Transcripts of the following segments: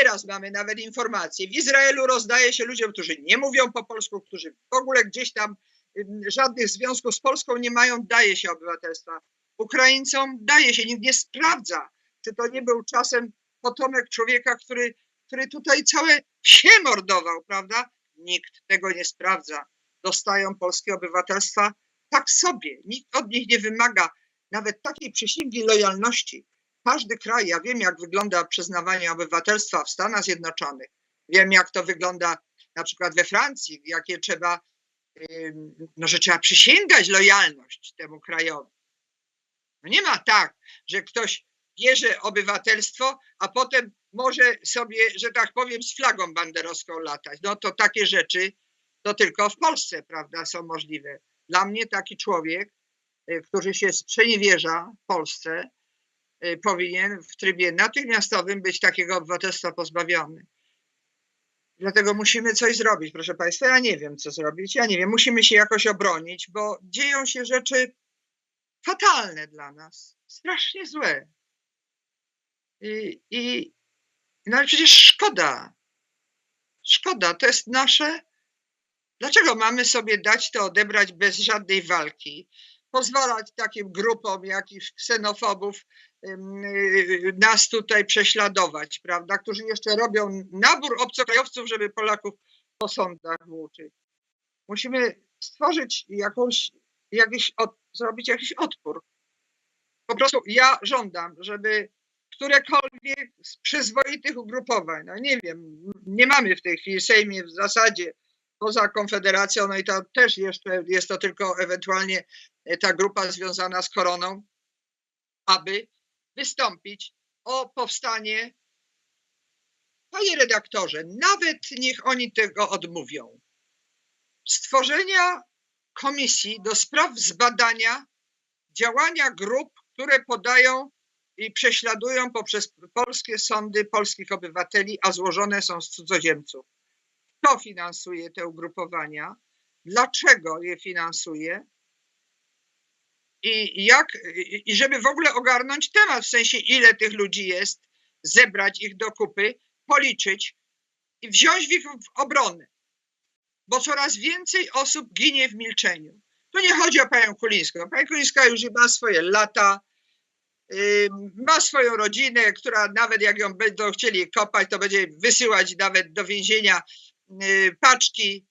teraz mamy nawet informacje. W Izraelu rozdaje się ludziom, którzy nie mówią po polsku, którzy w ogóle gdzieś tam żadnych związków z Polską nie mają, daje się obywatelstwa. Ukraińcom daje się, nikt nie sprawdza, czy to nie był czasem potomek człowieka, który, który tutaj całe wsie mordował, prawda? Nikt tego nie sprawdza. Dostają polskie obywatelstwa tak sobie. Nikt od nich nie wymaga nawet takiej przysięgi lojalności. Każdy kraj, ja wiem, jak wygląda przyznawanie obywatelstwa w Stanach Zjednoczonych. Wiem, jak to wygląda na przykład we Francji, jakie trzeba, no, że trzeba przysięgać lojalność temu krajowi. No nie ma tak, że ktoś bierze obywatelstwo, a potem może sobie, że tak powiem, z flagą banderowską latać. No to takie rzeczy to tylko w Polsce, prawda, są możliwe. Dla mnie taki człowiek, y, który się sprzeniewierza w Polsce, powinien w trybie natychmiastowym być takiego obywatelstwa pozbawiony. Dlatego musimy coś zrobić, proszę Państwa. Ja nie wiem, co zrobić. Ja nie wiem, musimy się jakoś obronić, bo dzieją się rzeczy fatalne dla nas, strasznie złe. I, i no ale przecież szkoda. Szkoda, to jest nasze. Dlaczego mamy sobie dać to odebrać bez żadnej walki? Pozwalać takim grupom jakichś ksenofobów ym, yy, nas tutaj prześladować, prawda? Którzy jeszcze robią nabór obcokrajowców, żeby Polaków po sądach włóczyć. Musimy stworzyć jakąś, jakiś, od, zrobić jakiś odpór. Po prostu ja żądam, żeby którekolwiek z przyzwoitych ugrupowań, no nie wiem, nie mamy w tej chwili Sejmie w zasadzie poza Konfederacją, no i to też jeszcze jest to tylko ewentualnie e, ta grupa związana z koroną, aby wystąpić o powstanie, panie redaktorze, nawet niech oni tego odmówią, stworzenia komisji do spraw zbadania działania grup, które podają i prześladują poprzez polskie sądy polskich obywateli, a złożone są z cudzoziemców. Kto finansuje te ugrupowania? Dlaczego je finansuje? I jak, i żeby w ogóle ogarnąć temat, w sensie ile tych ludzi jest, zebrać ich do kupy, policzyć i wziąć ich w obronę. Bo coraz więcej osób ginie w milczeniu. Tu nie chodzi o panią Kulińską. Pani Kulińska już ma swoje lata, ma swoją rodzinę, która nawet jak ją będą chcieli kopać, to będzie wysyłać nawet do więzienia paczki,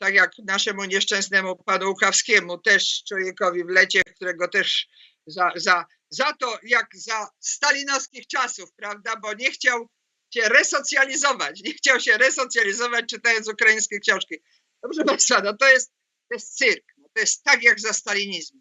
tak jak naszemu nieszczęsnemu panu Łukawskiemu, też człowiekowi w lecie, którego też za, za, za to, jak za stalinowskich czasów, prawda, bo nie chciał się resocjalizować, nie chciał się resocjalizować czytając ukraińskie książki. Dobrze Państwa, no to jest, to jest cyrk, no to jest tak jak za stalinizmu.